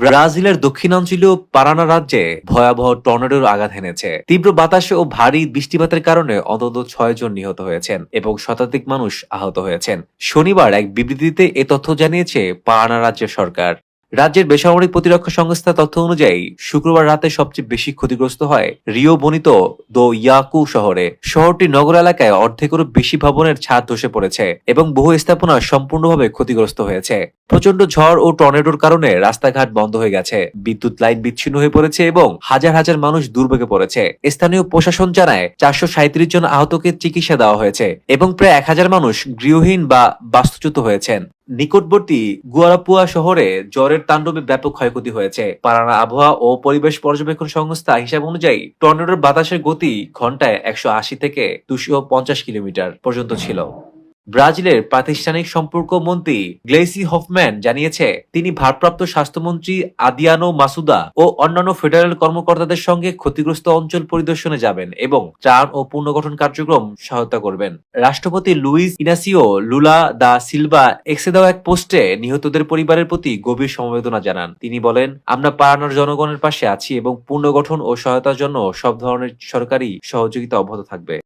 ব্রাজিলের দক্ষিণাঞ্চলীয় পারানা রাজ্যে ভয়াবহ টর্নেডোর আঘাত হেনেছে। তীব্র বাতাস ও ভারী বৃষ্টিপাতের কারণে অন্তত ছয় জন নিহত হয়েছেন এবং শতাধিক মানুষ আহত হয়েছেন। শনিবার এক বিবৃতিতে এ তথ্য জানিয়েছে পারানা রাজ্য সরকার। রাজ্যের বেসামরিক প্রতিরক্ষা সংস্থা তথ্য অনুযায়ী, শুক্রবার রাতে সবচেয়ে বেশি ক্ষতিগ্রস্ত হয় রিও বনিত দো ইয়াকু শহরে। শহরটি নগর এলাকায় অর্ধেকেরও বেশি ভবনের ছাদ ধসে পড়েছে এবং বহু স্থাপনা সম্পূর্ণভাবে ক্ষতিগ্রস্ত হয়েছে। প্রচণ্ড ঝড় ও টর্নেডোর কারণে রাস্তাঘাট বন্ধ হয়ে গেছে। বিদ্যুৎ লাইন বিচ্ছিন্ন হয়ে পড়েছে এবং হাজার হাজার মানুষ দুর্ভোগে পড়েছে। স্থানীয় প্রশাসন জানায়, চারশো সাঁত্রিশ জন আহতকে চিকিৎসা দেওয়া হয়েছে এবং প্রায় এক হাজার মানুষ গৃহহীন বা বাস্তুচ্যুত হয়েছেন। নিকটবর্তী গুয়ারাপুয়া শহরে জ্বরের তাণ্ডবে ব্যাপক ক্ষয়ক্ষতি হয়েছে। পারানা আবহাওয়া ও পরিবেশ পর্যবেক্ষণ সংস্থা হিসাব অনুযায়ী, টর্নেডোর বাতাসের গতি ঘন্টায় একশো আশি থেকে দুশো কিলোমিটার পর্যন্ত ছিল। ব্রাজিলের প্রাতিষ্ঠানিক সম্পর্ক মন্ত্রী গ্লেসি হফম্যান জানিয়েছে, তিনি ভারপ্রাপ্ত স্বাস্থ্যমন্ত্রী আদিয়ানো মাসুদা ও অন্যান্য ফেডারেল কর্মকর্তাদের সঙ্গে ক্ষতিগ্রস্ত অঞ্চল পরিদর্শনে যাবেন এবং ত্রাণ ও পুনর্গঠন কার্যক্রম সহায়তা করবেন। রাষ্ট্রপতি Luiz Inacio Lula da Silva এক্সে দেওয়া এক পোস্টে নিহতদের পরিবারের প্রতি গভীর সমবেদনা জানান। তিনি বলেন, আমরা পাড়ানোর জনগণের পাশে আছি এবং পুনর্গঠন ও সহায়তার জন্য সব ধরনের সরকারি সহযোগিতা অব্যাহত থাকবে।